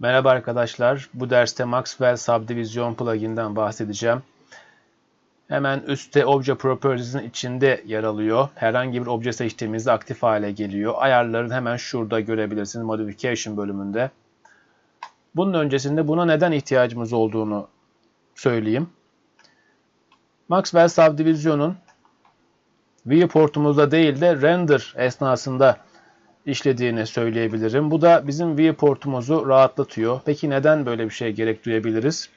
Merhaba arkadaşlar. Bu derste Maxwell Subdivision plugin'den bahsedeceğim. Hemen üstte Obje Properties'in içinde yer alıyor. Herhangi bir obje seçtiğimizde aktif hale geliyor. Ayarların hemen şurada görebilirsiniz Modification bölümünde. Bunun öncesinde buna neden ihtiyacımız olduğunu söyleyeyim. Maxwell Subdivision'un viewportumuzda değil de render esnasında işlediğini söyleyebilirim. Bu da bizim viewportumuzu rahatlatıyor. Peki neden böyle bir şeye gerek duyabiliriz?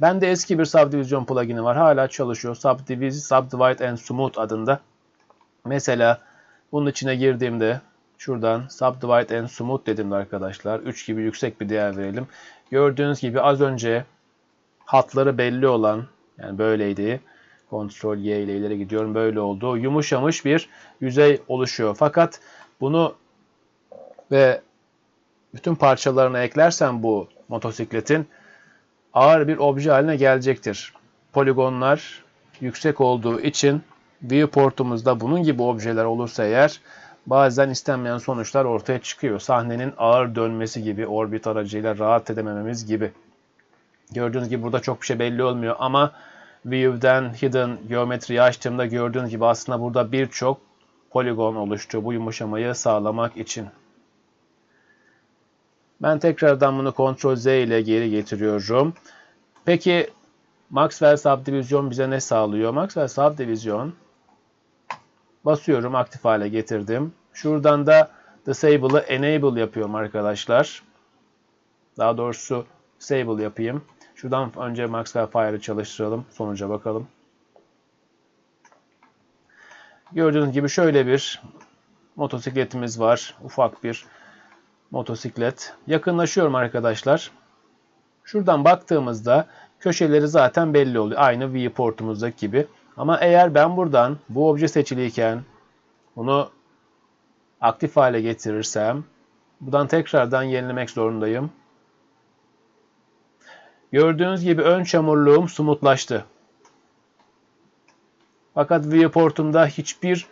Bende eski bir Subdivision plugin'i var. Hala çalışıyor. Subdivide, Subdivide and Smooth adında. Mesela bunun içine girdiğimde şuradan Subdivide and Smooth dedim arkadaşlar. 3 gibi yüksek bir değer verelim. Gördüğünüz gibi az önce hatları belli olan yani böyleydi. Ctrl Y ile ileri gidiyorum. Böyle oldu. Yumuşamış bir yüzey oluşuyor. Fakat bunu ve bütün parçalarını eklersen bu motosikletin ağır bir obje haline gelecektir. Poligonlar yüksek olduğu için viewportumuzda bunun gibi objeler olursa eğer bazen istenmeyen sonuçlar ortaya çıkıyor. Sahnenin ağır dönmesi gibi, orbit aracıyla rahat edemememiz gibi. Gördüğünüz gibi burada çok bir şey belli olmuyor ama View'den Hidden geometriyi açtığımda gördüğünüz gibi aslında burada birçok poligon oluştu bu yumuşamayı sağlamak için. Ben tekrardan bunu Ctrl Z ile geri getiriyorum. Peki Maxwell Subdivision bize ne sağlıyor? Maxwell Subdivision basıyorum aktif hale getirdim. Şuradan da Disable'ı Enable yapıyorum arkadaşlar. Daha doğrusu Disable yapayım. Şuradan önce Maxwell Fire'ı çalıştıralım. Sonuca bakalım. Gördüğünüz gibi şöyle bir motosikletimiz var. Ufak bir motosiklet. Yakınlaşıyorum arkadaşlar. Şuradan baktığımızda köşeleri zaten belli oluyor. Aynı viewportumuzdaki gibi. Ama eğer ben buradan bu obje seçiliyken bunu aktif hale getirirsem buradan tekrardan yenilemek zorundayım. Gördüğünüz gibi ön çamurluğum smutlaştı. Fakat viewportumda hiçbir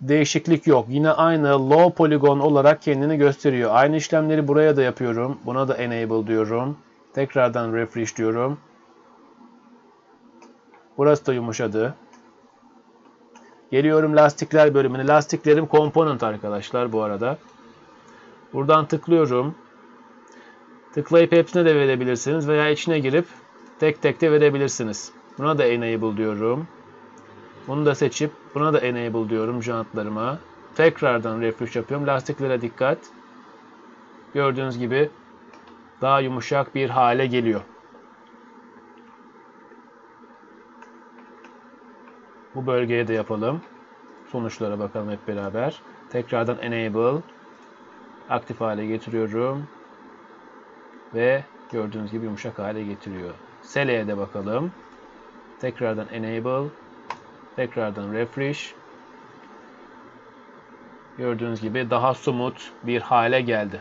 değişiklik yok. Yine aynı low polygon olarak kendini gösteriyor. Aynı işlemleri buraya da yapıyorum. Buna da enable diyorum. Tekrardan refresh diyorum. Burası da yumuşadı. Geliyorum lastikler bölümüne. Lastiklerim component arkadaşlar bu arada. Buradan tıklıyorum. Tıklayıp hepsine de verebilirsiniz veya içine girip tek tek de verebilirsiniz. Buna da enable diyorum. Bunu da seçip buna da enable diyorum jantlarıma. Tekrardan refresh yapıyorum. Lastiklere dikkat. Gördüğünüz gibi daha yumuşak bir hale geliyor. Bu bölgeye de yapalım. Sonuçlara bakalım hep beraber. Tekrardan enable aktif hale getiriyorum. Ve gördüğünüz gibi yumuşak hale getiriyor. Sele'ye de bakalım. Tekrardan enable Tekrardan refresh. Gördüğünüz gibi daha somut bir hale geldi.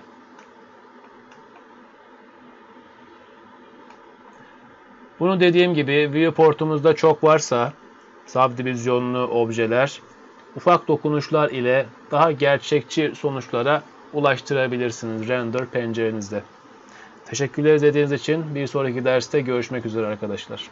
Bunu dediğim gibi viewportumuzda çok varsa subdivizyonlu objeler ufak dokunuşlar ile daha gerçekçi sonuçlara ulaştırabilirsiniz render pencerenizde. Teşekkürler izlediğiniz için bir sonraki derste görüşmek üzere arkadaşlar.